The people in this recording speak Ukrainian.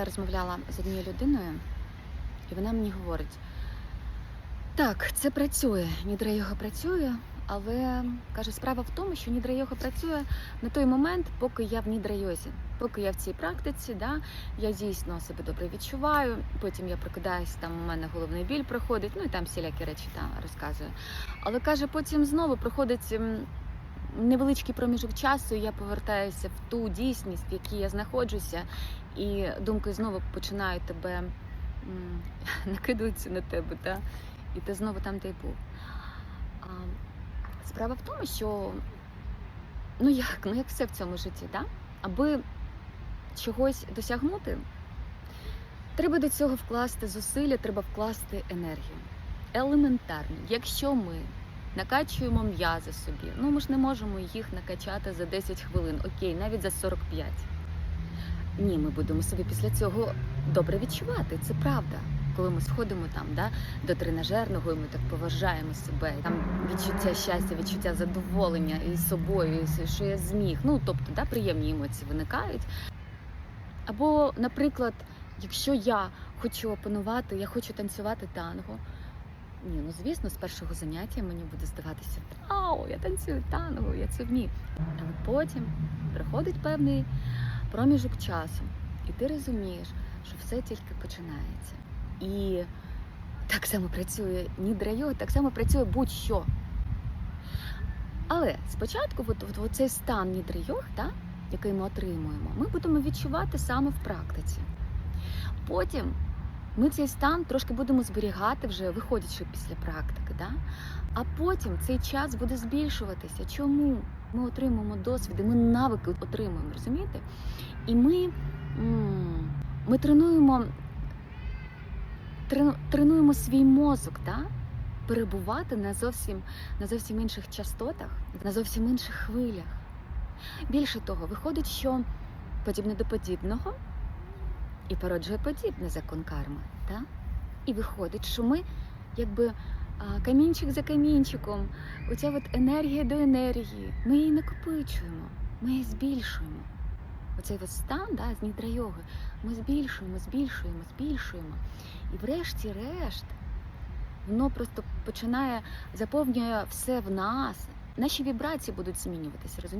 Я розмовляла з однією людиною, і вона мені говорить: так, це працює, нідра йога працює, але каже, справа в тому, що нідра йога працює на той момент, поки я в нідра йозі. Поки я в цій практиці, да, я дійсно себе добре відчуваю. Потім я прокидаюсь, там у мене головний біль проходить, ну і там всілякі речі там розказує. Але каже, потім знову проходить невеличкий проміжок часу, я повертаюся в ту дійсність, в якій я знаходжуся, і думки знову починають тебе м, накидаються на тебе, та? і ти знову там, де й був. А, справа в тому, що ну як, ну як все в цьому житті, да? аби чогось досягнути, треба до цього вкласти зусилля, треба вкласти енергію. Елементарно, якщо ми накачуємо м'язи собі, ну ми ж не можемо їх накачати за 10 хвилин, окей, навіть за 45. Ні, ми будемо собі після цього добре відчувати, це правда. Коли ми сходимо там да, до тренажерного, і ми так поважаємо себе, там відчуття щастя, відчуття задоволення і собою, і що я зміг. Ну тобто, да, приємні емоції виникають. Або, наприклад, якщо я хочу опанувати, я хочу танцювати танго. Ні, ну звісно, з першого заняття мені буде здаватися, ау, я танцюю танго, я це вмію. Але потім приходить певний проміжок часу, і ти розумієш, що все тільки починається. І так само працює нідра йога, так само працює будь-що. Але спочатку, от, от, от цей стан нідри йог, який ми отримуємо, ми будемо відчувати саме в практиці. Потім ми цей стан трошки будемо зберігати, вже виходячи після практики. Да? А потім цей час буде збільшуватися. Чому? Ми отримуємо досвіди, ми навики отримуємо, розумієте? І ми, ми тренуємо, тренуємо свій мозок, да? перебувати на зовсім, на зовсім інших частотах, на зовсім інших хвилях. Більше того, виходить, що подібне до подібного і породжує подібне закон карми. Да? І виходить, що ми якби камінчик за камінчиком, оця от енергія до енергії, ми її накопичуємо, ми її збільшуємо. Оцей от стан да, з нідра йоги, ми збільшуємо, збільшуємо, збільшуємо. І врешті-решт воно просто починає заповнює все в нас. Наші вібрації будуть змінюватися, розумієте?